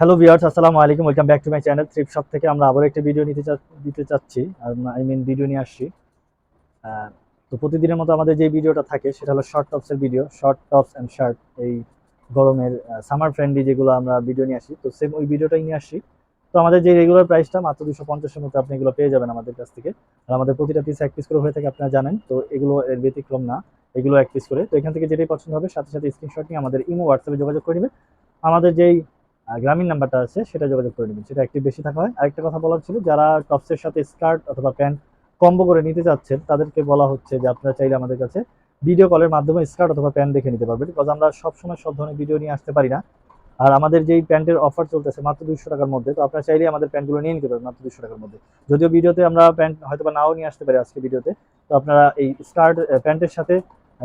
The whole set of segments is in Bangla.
হ্যালো ভিউয়ার্স আসসালামু আলাইকুম welcome back to my channel trip shop থেকে আমরা আবার একটা ভিডিও নিতে দিতে চাচ্ছি। আই মিন ভিডিও নিয়ে আসছি। তো প্রতিদিনের মতো আমাদের যে ভিডিওটা থাকে, সেটা হলো short টপসের video short tops and shirt এই গরমের সামার ফ্রেন্ডলি যেগুলো আমরা ভিডিও নিয়ে আসি। তো সেম ওই ভিডিওটাই নিয়ে আসছি। তো আমাদের যে রেগুলার প্রাইসটা মাত্র দুশো পঞ্চাশের মতো আপনি এগুলো পেয়ে যাবেন আমাদের কাছ থেকে। আর আমাদের প্রতিটা পিস এক পিস করে হয়ে থাকে, আপনারা জানেন। তো এগুলো এর ব্যতিক্রম না, এগুলো এক পিস করে। তো এখান থেকে যেটাই পছন্দ হবে, সাথে সাথে স্ক্রিনশট নিয়ে আমাদের ইমো হোয়াটসঅ্যাপে যোগাযোগ করে নেবেন। আমাদের যেই গ্রামীণ নাম্বারটা আছে, সেটা যোগাযোগ করে নেবেন। সেটা একটু বেশি থাকা হয়। আরেকটা কথা বলার ছিল, যারা টপসের সাথে স্কার্ট অথবা প্যান্ট কম্বো করে নিতে চাচ্ছেন, তাদেরকে বলা হচ্ছে যে আপনারা চাইলে আমাদের কাছে ভিডিও কলের মাধ্যমে স্কার্ট অথবা প্যান্ট দেখে নিতে পারবেন বিকজ আমরা সবসময় সব ধরনের ভিডিও নিয়ে আসতে পারি না। আর আমাদের যেই প্যান্টের অফার চলতেছে মাত্র দুশো টাকার মধ্যে, তো আপনারা চাইলে আমাদের প্যান্টগুলো নিয়ে নিতে পারবেন মাত্র দুশো টাকার মধ্যে। যদিও ভিডিওতে আমরা প্যান্ট হয়তো বা নাও নিয়ে আসতে পারি আজকে ভিডিওতে তো আপনারা এই স্কার্ট প্যান্টের সাথে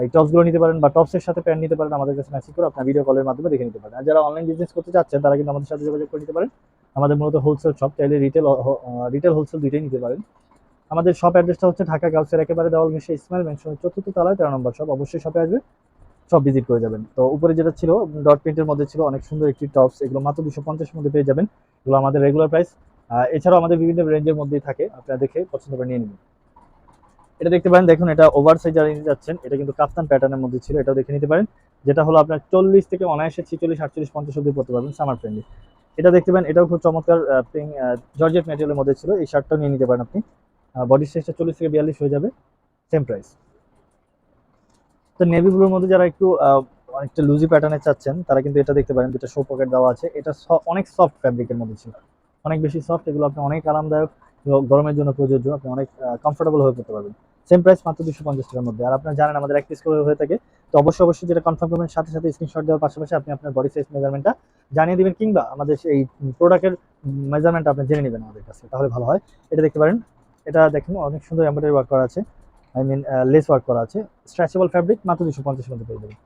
এই টপসগুলো নিতে পারেন বা টপসের সাথে প্যান্ট নিতে পারেন, আমাদের কাছে ম্যাচিং করে আপনার ভিডিও কলের মাধ্যমে দেখে নিতে পারেন। আর যারা অনলাইন বিজনেস করতে চাচ্ছেন, তারা কিন্তু আমাদের সাথে যোগাযোগ করে নিতে পারেন। আমাদের মূলত হোলসেল শপ চাইলে রিটেল রিটেল হোলসেল দুইটাই নিতে পারেন। আমাদের শপ অ্যাড্রেসটা হচ্ছে ঢাকা গার্লসের একেবারে দেওয়াল ঘেসে ইসমাইল মেনশনের চতুর্থ তলায়, তেরো নম্বর শপ অবশ্যই শপে আসবে সব ভিজিট করে যাবেন। তো উপরে যেটা ছিল ডট প্রিন্টের মধ্যে ছিল অনেক সুন্দর একটি টপস এগুলো মাত্র দুশো পঞ্চাশের মধ্যে পেয়ে যাবেন। এগুলো আমাদের রেগুলার প্রাইস এছাড়াও আমাদের বিভিন্ন রেঞ্জের মধ্যেই থাকে, আপনারা দেখে পছন্দ করে নিয়ে নেবেন। এটা দেখতে পারেন, দেখুন, এটা ওভার সাইজ যারা নিতে যাচ্ছেন, এটা কিন্তু কাপ্তান প্যাটার্নের মধ্যে ছিল, এটাও দেখে নিতে পারেন, যেটা হলো আপনার চল্লিশ থেকে অনায়াসে ছিচল্লিশ, আটচল্লিশ, পঞ্চাশ অব্দি পড়তে পারবেন সামার ফ্রেন্ডলি এটা দেখতে পারেন, এটাও খুব চমৎকার জর্জেট ম্যাটেরিয়ালের মধ্যে ছিল, এই শার্টটাও নিয়ে নিতে পারেন আপনি। বডি সাইজটা চল্লিশ থেকে বিয়াল্লিশ হয়ে যাবে সেম প্রাইস তো নেভি ব্লুর মধ্যে যারা একটু অনেকটা লুজি প্যাটার্নে চাচ্ছেন, তারা কিন্তু এটা দেখতে পারেন, দুটো শো পকেট দেওয়া আছে, এটা অনেক সফট ফ্যাব্রিকের মধ্যে ছিল। অনেক বেশি সফট এগুলো আপনি অনেক আরামদায়ক গরমের জন্য প্রযোজ্য, আপনি অনেক কমফোর্টেবল হয়ে পড়তে পারবেন। সেম প্রাইস মাত্র দুশো পঞ্চাশ টাকার মধ্যে। আর আপনারা জানেন আমাদের এক পিস করে হয়ে থাকে, তো অবশ্যই অবশ্যই যেটা কনফার্ম করবেন, সাথে সাথে স্ক্রিনশট দেওয়ার পাশাপাশি আপনি আপনার বডি সাইজ মেজারমেন্টটা জানিয়ে দিবেন, কিংবা আমাদের এই প্রোডাক্টের মেজারমেন্টটা আপনি জেনে নেবেন আমাদের কাছে, তাহলে ভালো হয়। এটা দেখতে পারেন, এটা দেখুন, অনেক সুন্দর এমব্রয়ডারি ওয়ার্ক করা আছে। আই মিন লেস ওয়ার্ক করা আছে। স্ট্রেচেবল ফ্যাব্রিক মাত্র দুশো পঞ্চাশের মধ্যে পেয়ে যাবেন।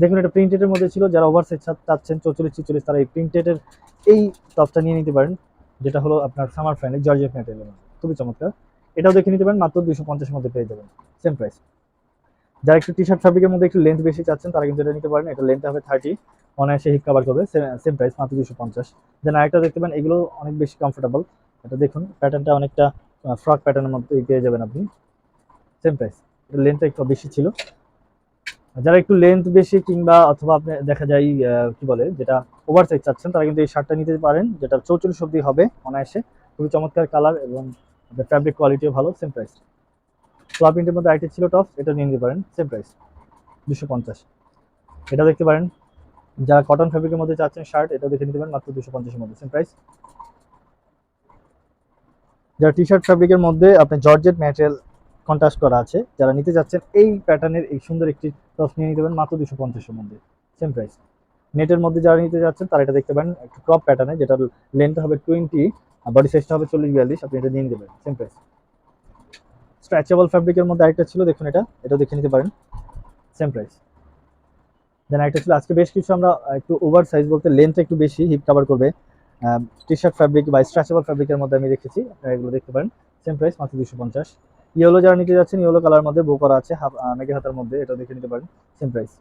দেখুন, এটা প্রিন্টেডের মধ্যে ছিল, যারা ওভার সাইজ চাচ্ছেন, চৌচল্লিশ ছিচল্লিশ, তারা এই প্রিন্টেডের এই টপটা নিয়ে নিতে পারেন। যেটা হলো আপনার সামার ফ্যান জর্জেট ম্যাটেরিয়ালের মধ্যে খুবই চমৎকার। এটাও দেখে নিতে পারেন, মাত্র দুশো পঞ্চাশের মধ্যে পেয়ে যাবেন। সেম প্রাইস যারা একটু টি শার্ট ফ্যাব্রিকের মধ্যে একটু লেন্থ বেশি চাচ্ছেন, তারা কিন্তু এটা নিতে পারেন। এটা লেন্থ হবে থার্টি অনায়াসে হিট কাভার করবে। সেম প্রাইস মাত্র দুশো পঞ্চাশ। দেন আরেকটা দেখতে পারেন, এগুলো অনেক বেশি কমফোর্টেবল এটা দেখুন প্যাটার্নটা অনেকটা ফ্রক প্যাটার্নের মধ্যে পেয়ে যাবেন আপনি। সেম প্রাইস এটা লেন্থটা একটু বেশি ছিল। যারা একটু লেন্থ বেশি কিংবা অথবা আপনি, দেখা যায় কি বলে, যেটা ওভার সাইজ চাচ্ছেন, তারা কিন্তু এই শার্টটা নিতে পারেন, যেটা চৌচল্লিশ অব্দি হবে অনায়াসে। খুবই চমৎকার কালার এবং ফ্যাব্রিক কোয়ালিটিও ভালো সেম প্রাইস ফ্লাপ প্রিন্টের মধ্যে আইটি ছিল টপ এটা নিয়ে নিতে পারেন সেম প্রাইস দুশো পঞ্চাশ। এটা দেখতে পারেন, যারা কটন ফ্যাব্রিকের মধ্যে চাচ্ছেন শার্ট, এটা দেখে নিতে পারেন, মাত্র দুশো পঞ্চাশের মধ্যে সেম প্রাইস যারা টি শার্ট ফ্যাব্রিকের মধ্যে আপনি জর্জেট ম্যাটেরিয়াল কন্ট্রাস্ট করা আছে, যারা নিতে যাচ্ছেন এই প্যাটার্নের এই সুন্দর একটি টপস নিয়ে নিতে পারেন, মাত্র দুশো পঞ্চাশের মধ্যে সেম প্রাইস নেটের মধ্যে যারা নিতে যাচ্ছেন, তারা এটা দেখতে পারেন, একটু ক্রপ প্যাটার্নে যেটা লেন্থটা হবে টোয়েন্টি বডি সাইজটা হবে চল্লিশ, বিয়াল্লিশ, আপনি এটা নিয়ে পারেন সেম প্রাইস স্ট্রেচেবল ফ্যাব্রিকের মধ্যে আরেকটা ছিল, দেখুন এটা এটা দেখে নিতে পারেন সেম প্রাইস দেন একটা ছিল, আজকে বেশ কিছু আমরা একটু ওভার সাইজ বলতে লেন্থটা একটু বেশি হিপ কভার করবে। টি শার্ট ফ্যাব্রিক বা স্ট্রেচেবল ফ্যাব্রিকের মধ্যে আমি রেখেছি, আপনারা এগুলো দেখতে পারেন সেম প্রাইস মাত্র দুশো পঞ্চাশ। ইয়েলো যারা নিতে যাচ্ছেন ইয়েলো কালার মধ্যে বো করা আছে, হাফ মেঘে হাতার মধ্যে, এটা দেখে নিতে পারেন সেম প্রাইস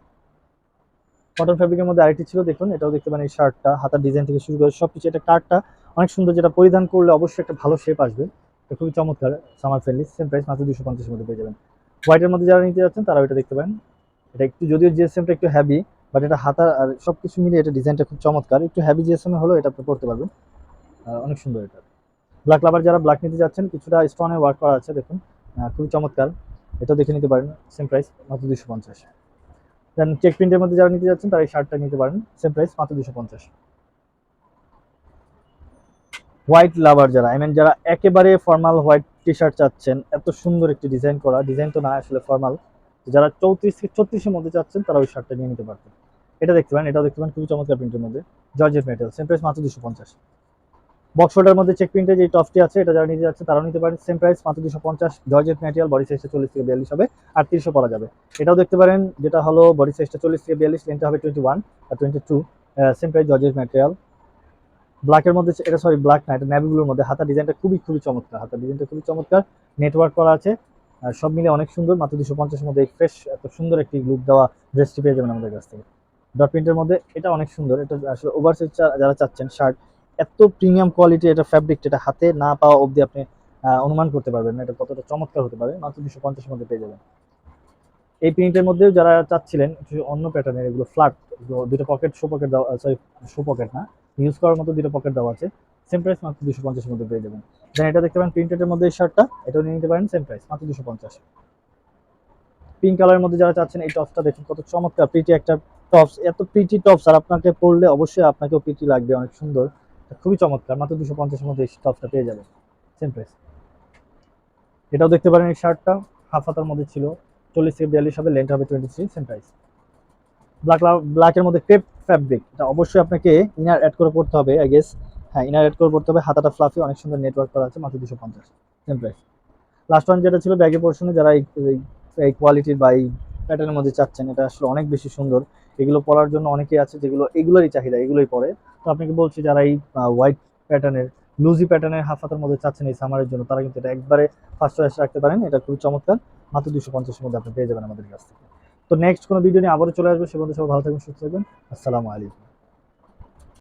কটন ফ্যাব্রিকের মধ্যে আরেকটি ছিল, দেখুন, এটাও দেখতে পারেন এই শার্টটা হাতার ডিজাইন থেকে শুরু করে সব কিছু এটা কার্ডটা অনেক সুন্দর যেটা পরিধান করলে অবশ্যই একটা ভালো শেপ আসবে। এটা খুবই চমৎকার সামার ফ্রেন্ডলি সেম প্রাইস মাত্র দুশো পঞ্চাশের মধ্যে পেয়ে যাবেন। হোয়াইটের মধ্যে যারা নিতে যাচ্ছেন তারা এটা দেখতে পারেন। এটা একটু যদিও জিএসএমটা একটু হ্যাভি বাট এটা হাতার আর সব কিছু মিলিয়ে এটা ডিজাইনটা খুব চমৎকার। একটু হ্যাভি জিএসএম হলেও এটা আপনি পড়তে পারবেন। অনেক সুন্দর এটা। ব্ল্যাক লাভার যারা ব্ল্যাক নিতে যাচ্ছেন, কিছুটা স্টোনে ওয়ার্ক করা আছে, দেখুন। খুবই চমৎকার। এটাও দেখে নিতে পারেন সেম প্রাইস মাত্র দুশো পঞ্চাশ। দেন চেক প্রিন্টের মধ্যে যারা নিতে যাচ্ছেন, তারা এই শার্টটা নিতে পারেন। সেম প্রাইস মাত্র দুশো পঞ্চাশ। হোয়াইট লাভার যারা আই মিন যারা একেবারে ফর্মাল হোয়াইট টি শার্ট চাচ্ছেন, এত সুন্দর একটি ডিজাইন করা। ডিজাইন তো না, আসলে ফর্মাল যারা চৌত্রিশ থেকে ছত্রিশের মধ্যে চাচ্ছেন তারা ওই শার্টটা নিয়ে নিতে পারবেন। এটা দেখতে পারেন, এটাও দেখতে পারেন, খুবই চমৎকার প্রিন্টের মধ্যে। জর্জেট মেটেরিয়াল সেম প্রাইস মাত্র দুশো পঞ্চাশ। বক্স শোল্ডার মধ্যে চেক প্রিন্টের যে টপটি আছে, এটা যারা নিতে যাচ্ছে তারাও নিতে পারেন। সেম প্রাইস মাত্র দুশো পঞ্চাশ। জর্জেট ম্যাটেরিয়াল বডি সাইজটা চল্লিশ থেকে বিয়াল্লিশ হবে, আর তিরিশও পরা যাবে। এটাও দেখতে পারেন, যেটা হলো বডি সাইজটা চল্লিশ থেকে বিয়াল্লিশ লেনটা হবে টোয়েন্টি ওয়ান আর twenty two same price georgette material ব্ল্যাকের মধ্যে, এটা সরি ব্ল্যাক না, এটা ন্যাভিগুলোর মধ্যে। হাতা ডিজাইনটা খুবই খুবই চমৎকার, হাতার ডিজাইনটা খুবই চমৎকার। নেটওয়ার্ক করা আছে, আর সব মিলে অনেক সুন্দর, মাত্র দুশো পঞ্চাশের মধ্যে ফ্রেশ এত সুন্দর একটি লুক দেওয়া ড্রেসটি পেয়ে যাবেন আমাদের কাছ থেকে। ডট প্রিন্টের মধ্যে, এটা অনেক সুন্দর, এটা আসলে ওভারসাইজ যারা চাচ্ছেন শার্ট এত প্রিমিয়াম কোয়ালিটি এটা ফ্যাব্রিকটা এটা হাতে না পাওয়া অবধি আপনি অনুমান করতে পারবেন না। এটা কতটা চমৎকার হতে পারে, মাত্র দুশো পঞ্চাশের মধ্যে পেয়ে যাবেন। এই প্রিন্টের মধ্যেও যারা চাচ্ছিলেন অন্য প্যাটার্নের এগুলো ফ্ল্যাট দুটো পকেট শো পকেট দেওয়া সরি শো পকেট না ইউজ করার মতো দুটো পকেট দেওয়া আছে। সেম প্রাইস মাত্র দুশো পঞ্চাশের মধ্যে পেয়ে যাবেন। দেন এটা দেখতে পারেন প্রিন্টেডের মধ্যে এই শার্টটা এটাও নিয়ে নিতে পারেন সেম প্রাইস মাত্র দুশো পঞ্চাশ। পিঙ্ক কালারের মধ্যে যারা চাচ্ছেন, এই টপসটা দেখুন, কত চমৎকার প্রিটি একটা টপস এত প্রিটি টপস আর আপনাকে পরলে অবশ্যই আপনাকেও প্রিটি লাগবে, অনেক সুন্দর। খুবই চমৎকার, মাত্র দুশো পঞ্চাশের মধ্যে এই টপসটা পেয়ে যাবেন। সেম প্রাইস এটাও দেখতে পারেন এই শার্টটা হাফ হাতার মধ্যে ছিল, চল্লিশ থেকে বিয়াল্লিশ হবে লেন্থ হবে twenty three same price black ব্ল্যাকের মধ্যে ক্রেপ ফ্যাব্রিক এটা অবশ্যই আপনাকে ইনার অ্যাড করে পড়তে হবে আই গেস হ্যাঁ ইনার অ্যাড করে পড়তে হবে, হাতাটা ফ্লাফি অনেক সুন্দর নেটওয়ার্ক করা আছে, মাত্র দুশো পঞ্চাশ সেম প্রাইস লাস্ট ওয়ান যেটা ছিল ব্যাগে পোর্শনে যারা এই কোয়ালিটির বা এই প্যাটার্নের মধ্যে চাচ্ছেন, এটা আসলে অনেক বেশি সুন্দর। এগুলো পরার জন্য অনেকেই আছে যেগুলো, এগুলোরই চাহিদা, এগুলোই পরে। তো আপনাকে বলছি, যারা এই হোয়াইট প্যাটার্নের লুজি প্যাটার্নের হাফ হাতার মধ্যে চাচ্ছেন এই সামারের জন্য, তারা কিন্তু এটা একবারে ফার্স্ট চয়েস রাখতে পারেন। এটা খুবই চমৎকার। মাত্র দুশো পঞ্চাশের মধ্যে আপনি পেয়ে যাবেন আমাদের কাছ থেকে। তো নেক্সট কোনো ভিডিও নিয়ে আবারও চলে আসবে। সে বন্ধু সবাই ভালো থাকবেন, সুস্থ থাকবেন। আসসালামু আলাইকুম।